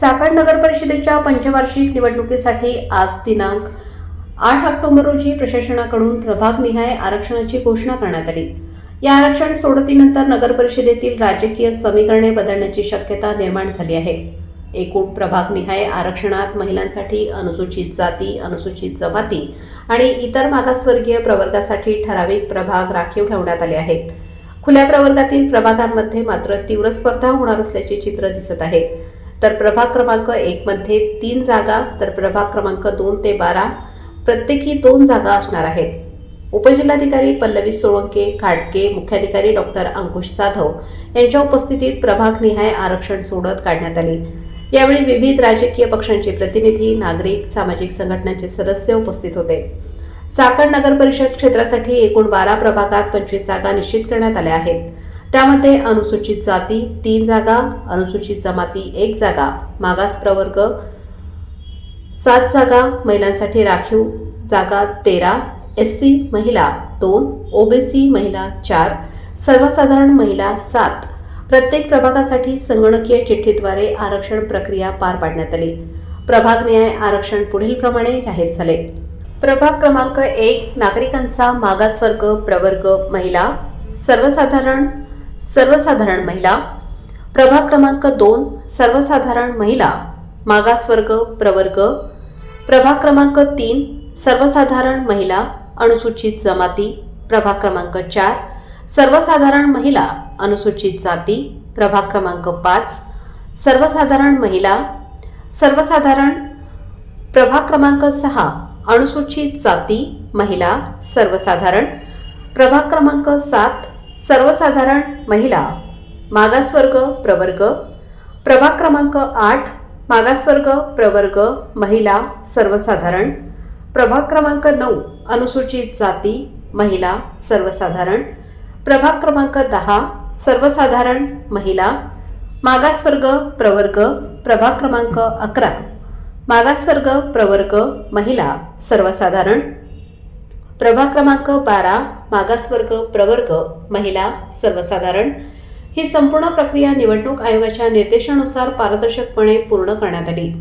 चाकण नगर परिषदेच्या पंचवार्षिक निवडणुकीसाठी आज दिनांक आठ ऑक्टोबर रोजी प्रशासनाकडून प्रभागनिहाय आरक्षणाची घोषणा करण्यात आली. या आरक्षण सोडतीनंतर नगर परिषदेतील राजकीय समीकरणे बदलण्याची शक्यता निर्माण झाली आहे. एकूण प्रभागनिहाय आरक्षणात महिलांसाठी अनुसूचित जाती अनुसूचित जमाती आणि इतर मागासवर्गीय प्रवर्गासाठी ठराविक प्रभाग राखीव ठेवण्यात आले आहेत. खुल्या प्रवर्गातील प्रभागांमध्ये मात्र तीव्र स्पर्धा होणार असल्याचे चित्र दिसत आहे. तर प्रभाग क्रमांक एकमध्ये तीन जागा तर प्रभाग क्रमांक दोन ते बारा प्रत्येकी दोन जागा असणार आहेत. उपजिल्हाधिकारी पल्लवी सोळंके खाडके मुख्याधिकारी डॉक्टर अंकुश जाधव यांच्या उपस्थितीत प्रभागनिहाय आरक्षण सोडत काढण्यात आली. यावेळी विविध राजकीय पक्षांचे प्रतिनिधी नागरिक सामाजिक संघटनांचे सदस्य उपस्थित होते. चाकण नगर परिषद क्षेत्रासाठी एकूण बारा प्रभागात पंचवीस जागा निश्चित करण्यात आल्या आहेत. त्यामध्ये अनुसूचित जाती तीन जागा अनुसूचित जमाती एक जागा मागास प्रवर्ग सात जागा महिलांसाठी राखीव जागा तेरा एस सी महिला दोन ओबीसी महिला चार सर्वसाधारण महिला सात. प्रत्येक प्रभागासाठी संगणकीय चिठ्ठीद्वारे आरक्षण प्रक्रिया पार पाडण्यात आली. प्रभाग न्याय आरक्षण पुढीलप्रमाणे जाहीर झाले. प्रभाग क्रमांक एक नागरिकांचा मागासवर्ग प्रवर्ग महिला सर्वसाधारण सर्वसाधारण महिला. प्रभाग क्रमांक दोन सर्वसाधारण महिला. मागासवर्ग प्रवर्ग. प्रभाग क्रमांक तीन सर्वसाधारण महिला अनुसूचित जमाती. प्रभाग क्रमांक चार सर्वसाधारण महिला अनुसूचित जाती. प्रभाग क्रमांक पाच सर्वसाधारण महिला. सर्वसाधारण प्रभाग क्रमांक सहा अनुसूचित जाती महिला सर्वसाधारण. प्रभाग क्रमांक सात सर्वसाधारण महिला मागासवर्ग प्रवर्ग प्रभाग क्रमांक आठ मागासवर्ग प्रवर्ग महिला सर्वसाधारण प्रभाग क्रमांक नऊ अनुसूचित जाती महिला सर्वसाधारण प्रभाग क्रमांक दहा सर्वसाधारण महिला मागासवर्ग प्रवर्ग प्रभाग क्रमांक अकरा मागासवर्ग प्रवर्ग महिला सर्वसाधारण प्रभाग क्रमांक बारा मागासवर्ग प्रवर्ग महिला सर्वसाधारण. ही संपूर्ण प्रक्रिया निवडणूक आयोगाच्या निर्देशानुसार पारदर्शकपणे पूर्ण करण्यात आली.